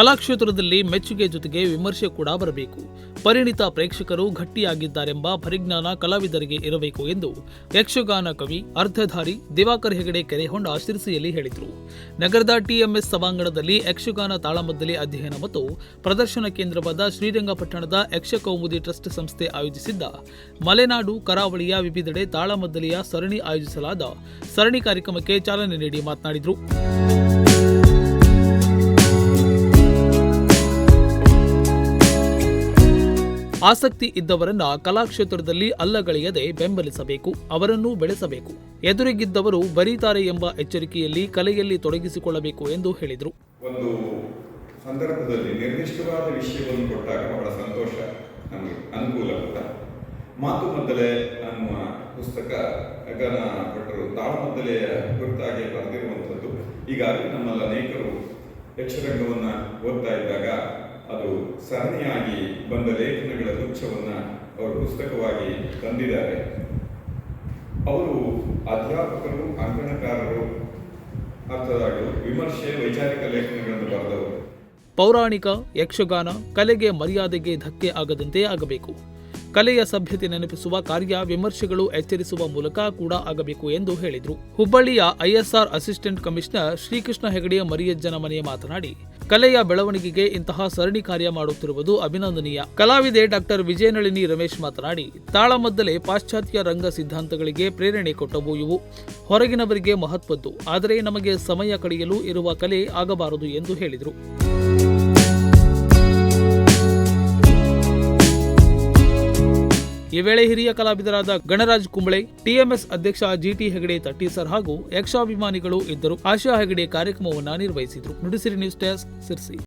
ಕಲಾಕ್ಷೇತ್ರದಲ್ಲಿ ಮೆಚ್ಚುಗೆ ಜೊತೆಗೆ ವಿಮರ್ಶೆ ಕೂಡ ಬರಬೇಕು. ಪರಿಣಿತ ಪ್ರೇಕ್ಷಕರು ಗಟ್ಟಿಯಾಗಿದ್ದಾರೆಂಬ ಪರಿಜ್ಞಾನ ಕಲಾವಿದರಿಗೆ ಇರಬೇಕು ಎಂದು ಯಕ್ಷಗಾನ ಕವಿ, ಅರ್ಧಧಾರಿ ದಿವಾಕರ್ ಹೆಗಡೆ ಕೆರೆಹೊಂಡ ಶಿರಸಿಯಲ್ಲಿ ಹೇಳಿದರು. ನಗರದ ಟಿಎಂಎಸ್ ಸಭಾಂಗಣದಲ್ಲಿ ಯಕ್ಷಗಾನ ತಾಳಮದ್ದಲಿ ಅಧ್ಯಯನ ಮತ್ತು ಪ್ರದರ್ಶನ ಕೇಂದ್ರವಾದ ಶ್ರೀರಂಗಪಟ್ಟಣದ ಯಕ್ಷಕೌಮುದಿ ಟ್ರಸ್ಟ್ ಸಂಸ್ಥೆ ಆಯೋಜಿಸಿದ್ದ ಮಲೆನಾಡು ಕರಾವಳಿಯ ವಿವಿಧೆಡೆ ತಾಳಮದ್ದಲಿಯ ಸರಣಿ ಆಯೋಜಿಸಲಾದ ಸರಣಿ ಕಾರ್ಯಕ್ರಮಕ್ಕೆ ಚಾಲನೆ ನೀಡಿ ಮಾತನಾಡಿದರು. ಆಸಕ್ತಿ ಇದ್ದವರನ್ನ ಕಲಾಕ್ಷೇತ್ರದಲ್ಲಿ ಅಲ್ಲಗಳೆಯದೆ ಬೆಂಬಲಿಸಬೇಕು, ಅವರನ್ನು ಬೆಳೆಸಬೇಕು. ಎದುರಿಗಿದ್ದವರು ಬರೀತಾರೆ ಎಂಬ ಎಚ್ಚರಿಕೆಯಲ್ಲಿ ಕಲೆಯಲ್ಲಿ ತೊಡಗಿಸಿಕೊಳ್ಳಬೇಕು ಎಂದು ಹೇಳಿದರು. ಒಂದು ಸಂದರ್ಭದಲ್ಲಿ ನಿರ್ದಿಷ್ಟವಾದ ವಿಷಯವನ್ನು ಕೊಟ್ಟಾಗ ಬಹಳ ಸಂತೋಷ, ನಮಗೆ ಅನುಕೂಲ ಮಾತು ಮೊದಲೇ ಅನ್ನುವ ಪುಸ್ತಕ ಗಗನ ಭಟ್ರು ತಾಳಮದ್ದಲೆಯ ಕುರಿತಾಗಿ ಬರೆದಿರುವಂಥದ್ದು, ಈಗಾಗಲೇ ನಮ್ಮಲ್ಲಿ ಅನೇಕರು ಯಕ್ಷರಂಗವನ್ನು ಓದ್ತಾ ಇದ್ದಾಗ ಅದು ಸರಣಿಯಾಗಿ ಬಂದ ಲೇಖನಗಳ ಗುಚ್ಛವನ್ನು ಅವರು ಪುಸ್ತಕವಾಗಿ ತಂದಿದ್ದಾರೆ. ಅವರು ಅಧ್ಯಾಪಕರು, ಅಂಕಣಕಾರರು ಅರ್ಥದಾಗಲು ವಿಮರ್ಶೆ, ವೈಚಾರಿಕ ಲೇಖನಗಳನ್ನು ಬರೆದವರು. ಪೌರಾಣಿಕ ಯಕ್ಷಗಾನ ಕಲೆಗೆ ಮರ್ಯಾದೆಗೆ ಧಕ್ಕೆ ಆಗದಂತೆ ಆಗಬೇಕು. ಕಲೆಯ ಸಭ್ಯತೆ ನೆನಪಿಸುವ ಕಾರ್ಯ ವಿಮರ್ಶೆಗಳು ಎಚ್ಚರಿಸುವ ಮೂಲಕ ಕೂಡ ಆಗಬೇಕು ಎಂದು ಹೇಳಿದರು. ಹುಬ್ಬಳ್ಳಿಯ ಐಎಸ್ಆರ್ ಅಸಿಸ್ಟೆಂಟ್ ಕಮಿಷನರ್ ಶ್ರೀಕೃಷ್ಣ ಹೆಗಡೆಯ ಮರಿಯಜ್ಜನ ಮನೆ ಮಾತನಾಡಿ, ಕಲೆಯ ಬೆಳವಣಿಗೆಗೆ ಇಂತಹ ಸರಣಿ ಕಾರ್ಯ ಮಾಡುತ್ತಿರುವುದು ಅಭಿನಂದನೀಯ. ಕಲಾವಿದೆ ಡಾಕ್ಟರ್ ವಿಜಯನಳಿನಿ ರಮೇಶ್ ಮಾತನಾಡಿ, ತಾಳಮದ್ದಲೆ ಪಾಶ್ಚಾತ್ಯ ರಂಗ ಸಿದ್ಧಾಂತಗಳಿಗೆ ಪ್ರೇರಣೆ ಕೊಟ್ಟವು ಇವು. ಹೊರಗಿನವರಿಗೆ ಮಹತ್ವದ್ದು, ಆದರೆ ನಮಗೆ ಸಮಯ ಕಳೆಯಲು ಇರುವ ಕಲೆ ಆಗಬಾರದು ಎಂದು ಹೇಳಿದರು. ಈ ವೇಳೆ ಹಿರಿಯ ಕಲಾವಿದರಾದ ಗಣರಾಜ್ ಕುಂಬಳೆ, ಟಿಎಂಎಸ್ ಅಧ್ಯಕ್ಷ ಜಿಟಿ ಹೆಗಡೆ ತಟ್ಟೀಸರ್ ಹಾಗೂ ಯಕ್ಷಾಭಿಮಾನಿಗಳು ಇದ್ದರು. ಆಶಾ ಹೆಗಡೆ ಕಾರ್ಯಕ್ರಮವನ್ನು ನಿರ್ವಹಿಸಿದರು. Nudisiri news desk Sirsi.